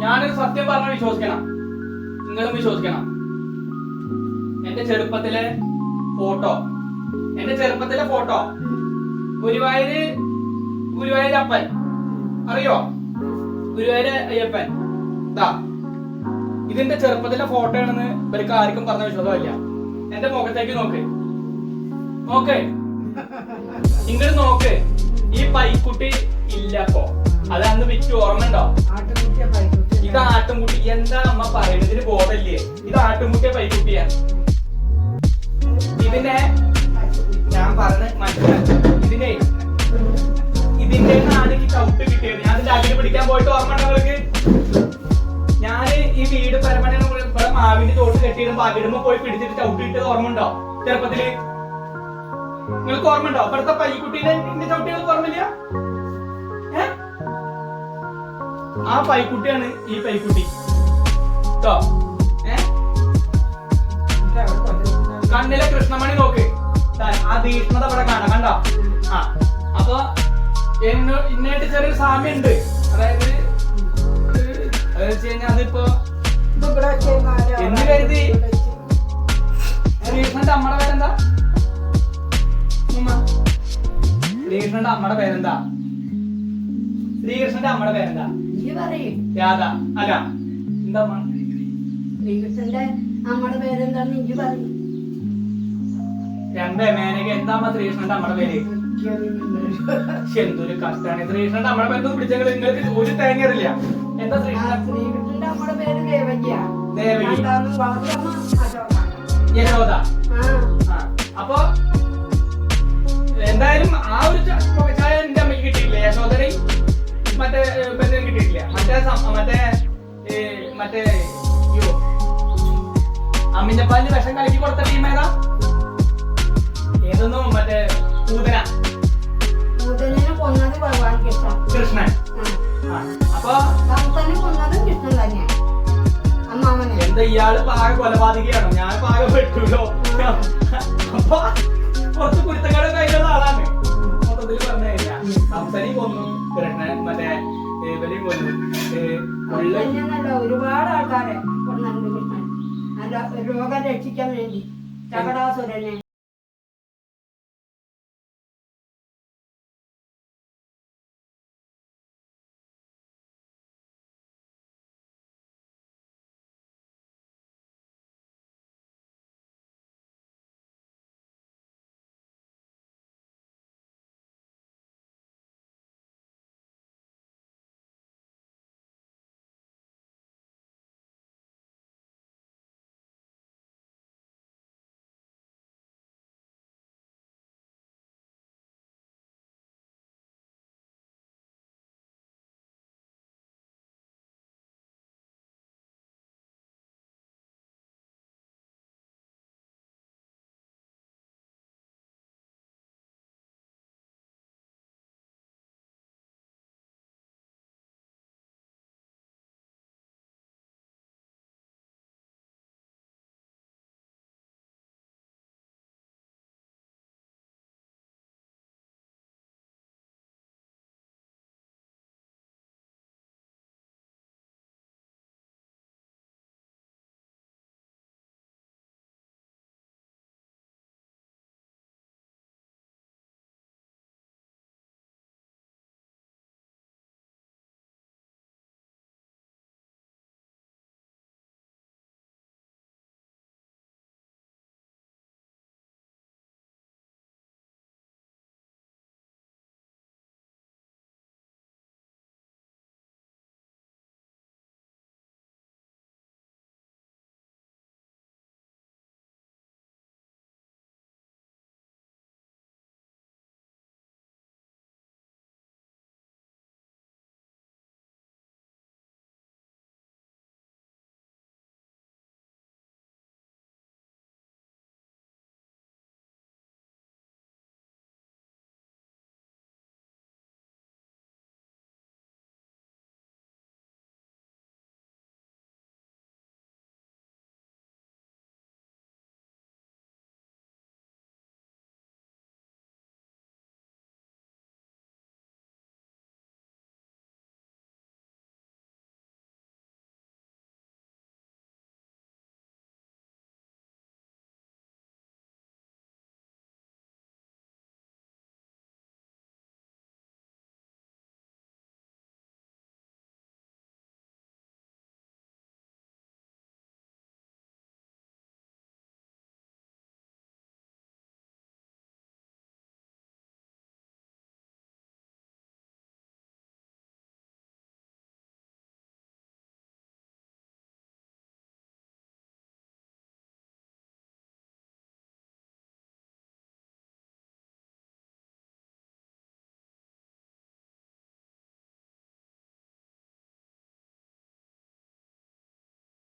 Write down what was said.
ഞാനൊരു സത്യം പറഞ്ഞു വിശ്വസിക്കണം. നിങ്ങളും വിശ്വസിക്കണം. എന്റെ ചെറുപ്പത്തിലെ ഫോട്ടോ. എന്റെ ചെറുപ്പത്തിലെ ഫോട്ടോ. ഗുരുവായൂര് ഗുരുവായൂർ അപ്പൻ. അറിയോ? ഗുരുവായൂര് അയ്യപ്പൻ. ദാ. ഇതിന്റെ ചെറുപ്പത്തിലെ ഫോട്ടോ ആണെന്ന് ഇവർക്ക് ആർക്കും പറഞ്ഞ വിശ്വാസമില്ല. എന്റെ മുഖത്തേക്ക് നോക്ക്. നോക്ക്. ഇങ്ങോട്ട് നോക്ക്. ഈ പൈക്കുട്ടി ഇല്ലപ്പോ അത് അന്ന് വിറ്റ് ഓർമ്മ ഉണ്ടോ ഇത് ആട്ടുംകുട്ടി എന്താ അമ്മ പറയുന്നതിന് ബോധല്ലേ ഇത് ആട്ടുംകുട്ടിയെ പൈക്കുട്ടിയാണ് ഇതിനെ ഞാൻ പറഞ്ഞ മനസ്സിലാക്കി ഇതിനെ ഇതിന്റെ ആണ് ഈ ചവിട്ട് കിട്ടിയത്. ഞാൻ ഇതിന്റെ അകിട് പിടിക്കാൻ പോയിട്ട് ഓർമ്മ ഞാൻ ഈ വീട് പരമനെ ഇവിടെ മാവിന്റെ ചോട്ട് കെട്ടിയിടുമ്പോ അകിടുമ്പോ പോയി പിടിച്ചിട്ട് ചവിട്ട് കിട്ടിയത് ഓർമ്മ ഉണ്ടോ? ചെറുപ്പത്തിൽ. നിങ്ങൾക്ക് ഓർമ്മ ഉണ്ടോ? ഇവിടുത്തെ പൈക്കുട്ടീനെ ചവിട്ടികൾക്ക് ഓർമ്മയില്ല? ആ പൈക്കുട്ടിയാണ് ഈ പൈക്കുട്ടി അവിടെ കണ്ണിലെ കൃഷ്ണമണി നോക്ക് ആ തീഷ്ണത ഇവിടെ കാണാം കണ്ടോ ആ അപ്പൊ എന്നെ ഇന്നായിട്ട് ചെറിയൊരു സാമ്യം ഉണ്ട് അതായത് കഴിഞ്ഞാൽ അതിപ്പോ അവിടെ കരുതി? ശ്രീകൃഷ്ണന്റെ അമ്മയുടെ പേരെന്താ. ശ്രീകൃഷ്ണന്റെ അമ്മയുടെ പേരെന്താ ശ്രീകൃഷ്ണന്റെ അമ്മയുടെ പേരെന്താ? രാധ. അല്ല എന്താ ശ്രീകൃഷ്ണന്റെ അമ്മയുടെ പേരെന്താന്ന് ഇഞ്ചി പറയും. രണ്ടേ മേനക എന്താ ശ്രീകൃഷ്ണന്റെ അമ്മയുടെ പേര്? ശ്ശെ, എന്തൊരു കഷ്ടാണ്. ശ്രീകൃഷ്ണന്റെ അമ്മയുടെ പേര് പിടിച്ചെങ്കിൽ നിങ്ങൾക്ക് ഒരു തേങ്ങ അറിയില്ല. എന്താ ശ്രീകൃഷ്ണന്റെ അമ്മയുടെ പേര് ദേവകിയ. ദേവകി. യശോദ. അപ്പൊ എന്തായാലും ആ ഒരു ചായ എന്റെ അമ്മയ്ക്ക് കിട്ടിയില്ലേ യശോദരയും മറ്റേ ബന്ധം കിട്ടിയിട്ടില്ല. മറ്റേ മറ്റേ മറ്റേ യോ അമ്മിഞ്ഞപ്പാലിന് വിഷം കലക്കി കൊടുത്ത ടീം ഏതാ? ഏതൊന്നും മറ്റേ പൂതന. കൃഷ്ണൻ. അപ്പൊ എന്താ ഇയാൾ പാക കൊലപാതകയാണോ? ഞാൻ പാക പെട്ടുല്ലോ അപ്പൊ ഒരുപാട് ആൾക്കാരെ കൊന്നുണ്ട് കൃഷ്ണൻ അല്ല രോഗം രക്ഷിക്കാൻ വേണ്ടി. ചകടാസുരനെ